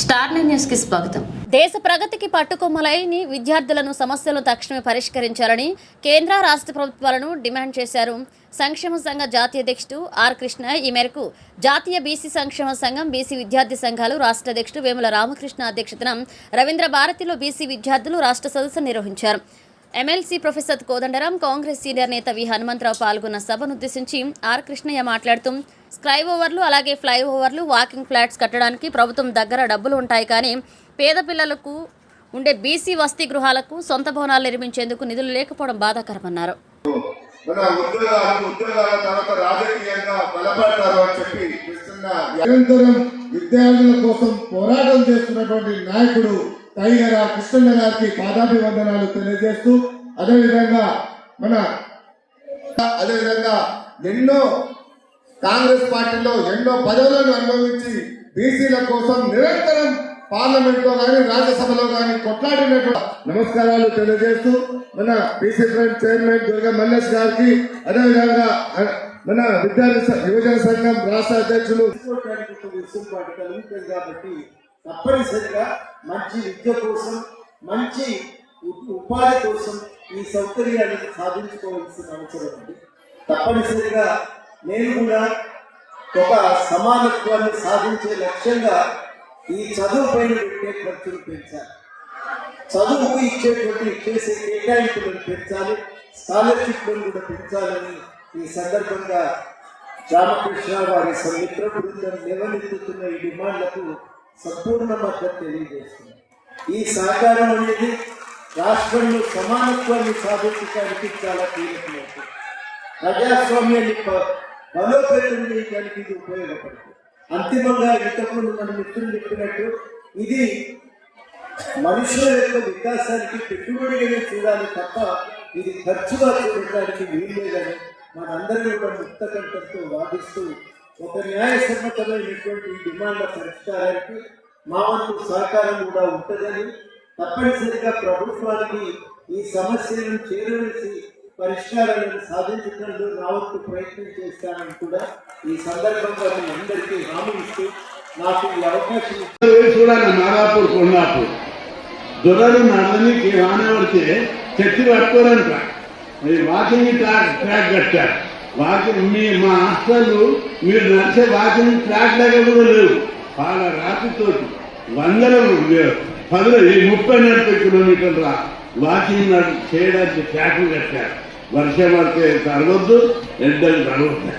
Star న్యూస్కి స్వాగతం. దేశ ప్రగతికి పట్టుకొమ్మలైని విద్యార్థులను సమస్యలను తక్షణమే పరిష్కరించాలని కేంద్ర రాష్ట్ర ప్రభుత్వాలను డిమాండ్ చేశారు. సంక్షేమ సంఘ జాతీయ అధ్యక్షుడు ఆర్ కృష్ణ ఈ మేరకు జాతీయ బీసీ సంక్షేమ సంఘం బీసీ విద్యార్థి సంఘాలు రాష్ట్ర అధ్యక్షుడు వేముల రామకృష్ణ అధ్యక్షతన రవీంద్ర భారతిలో బీసీ విద్యార్థులు రాష్ట్ర సదస్సు నిర్వహించారు. MLC professor Kodandaram Congress senior నేత వి హనుమంతరావు పాల్గొన్న సభను ఉద్దేశించి ఆర్ కృష్ణయ్య మాట్లాడుతూ స్కై ఓవర్లు అలాగే ఫ్లైఓవర్లు వాకింగ్ ఫ్లాట్స్ కట్టడానికి ప్రభుత్వం దగ్గర డబ్బులు ఉంటాయి కానీ పేద పిల్లలకు ఉండే బీసీ వసతి గృహాలకు సొంత భవనాలు నిర్మించేందుకు నిధులు లేకపోవడం బాధాకరమన్నారు. మన ఉద్యోగాలు ఉద్యోగాల తర్వాత రాజకీయంగా బలపడతారు అని చెప్పి ఇస్తున్న నిరంతరం విద్యార్థుల కోసం పోరాటం చేస్తున్నటువంటి నాయకుడు టైగర్ ఆర్ కృష్ణన్న గారికి పాదాభివందనాలు తెలియజేస్తూ అదేవిధంగా మన అదేవిధంగా ఎన్నో కాంగ్రెస్ పార్టీలో ఎన్నో పదవులను అనుభవించి బీసీల కోసం నిరంతరం పార్లమెంట్లో కానీ రాజ్యసభలో కానీ కొట్లాడినట్టు నమస్కారాలు తెలియజేస్తూ మన BC front chairman Durga Mallesh గారికి అదేవిధంగా మన విద్యార్థి యువజన సంఘం రాష్ట్ర అధ్యక్షులు కాబట్టి తప్పనిసరిగా మంచి విద్య కోసం మంచి ఉపాధి కోసం ఈ సౌకర్యాన్ని సాధించుకోవాల్సిన అవసరం ఉంది. తప్పనిసరిగా నేను కూడా ఒక సమానత్వాన్ని సాధించే లక్ష్యంగా ఈ చదువు పైన పెట్టే ఖర్చులు పెంచాలి. చదువుకు ఇచ్చేటువంటి చేసే కేటాయింపులను పెంచాలి. స్కాలర్షిప్లను కూడా పెంచాలని ఈ సందర్భంగా రామకృష్ణ వారి సమిత్ర బృందం లేవనెత్తుతున్న ఈ డిమాండ్లకు సంపూర్ణ మద్దతు తెలియజేస్తుంది. ఈ సహకారం అనేది రాష్ట్రంలో సమానత్వాన్ని సాధించడానికి చాలా కీలకమైంది ప్రజాస్వామ్యాన్ని బలోపేతం చేయడానికి ఇది ఉపయోగపడుతుంది. అంతిమంగా ఇంతకుముందు మన మిత్రులు చెప్పినట్టు ఇది మనుషుల యొక్క వికాసానికి పెట్టుబడిగానే చూడాలి తప్ప ఇది ఖర్చుగా చూడటానికి వీల్లేదని మనందరినీ ఒక ముక్త కంఠంతో వాదిస్తూ ఒక న్యాయసమ్మతమైనటువంటి డిమాండ్ల పరిష్కారానికి మా వంతు సహకారం కూడా ఉంటుందని తప్పనిసరిగా ప్రభుత్వానికి ఈ సమస్యలను చేరవేసి పరిష్కారాలను సాధించడంలో నా వంతు ప్రయత్నం చేస్తానని కూడా ఈ సందర్భంగా మీ అందరికీ హామీ ఇస్తూ నాకు ఈ అవకాశం చూడాలి నాగాపూర్ కొండాపూర్. దొరలు నడనికి వాన పడితే చెట్టు పట్టుకోరంట. వాకింగ్ ట్రాక్ ట్రాక్ కట్టారు. వాకింగ్ మీ మా హాస్టల్ మీరు నడిచే వాకింగ్ ఫ్లాట్ లాగా కూడా లేవు. వాళ్ళ రాత్రితోటి వందల పదుల ముప్పై నలభై కిలోమీటర్ల వాకింగ్ చేయడానికి ఫ్లాట్లు కట్టారు. వర్షం పడితే తరగొద్దు ఎండలు తరగొద్దు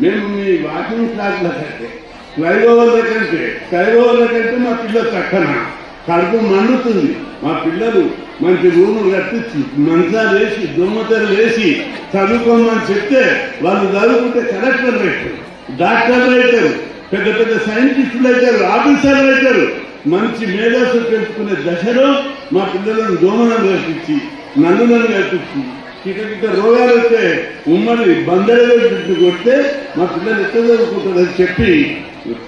మేము మీ వాకింగ్ ట్రాక్ల కంటే ఫ్లైఓవర్ల కంటే ఫ్లైఓవర్ల కంటే మా పిల్లలు చక్కన కడుపు మండుతుంది. మా పిల్లలు మంచి రూములు కట్టించి మంచాలు వేసి దొమ్మతెరలు వేసి చదువుకోమని చెప్తే వాళ్ళు చదువుకుంటే కలెక్టర్లు అవుతారు డాక్టర్లు అవుతారు పెద్ద పెద్ద సైంటిస్టులు అవుతారు ఆఫీసర్లు అవుతారు మంచి మేధాసు పెంచుకునే దశలో మా పిల్లలను దోమనం కల్పించి నల్లులను కల్పించి కిటకిట రోగాలు వస్తే ఉమ్మడి బందరగా కొడితే మా పిల్లలు ఎక్కడ చదువుకుంటారని చెప్పి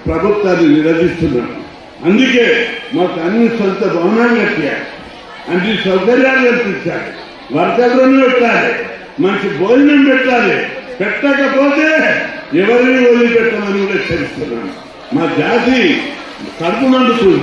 ప్రభుత్వాన్ని నిరసిస్తున్నాం అందుకే మాకు అన్ని సొంత భవనాలు కట్టారు అన్ని సౌకర్యాలు కల్పించాలి వర్కర్లను పెట్టాలి. మంచి భోజనం పెట్టాలి. పెట్టకపోతే ఎవరిని వదిలిపెట్టమని కూడా హెచ్చరిస్తున్నాను. మా జాతి కడుపు మండుతుంది.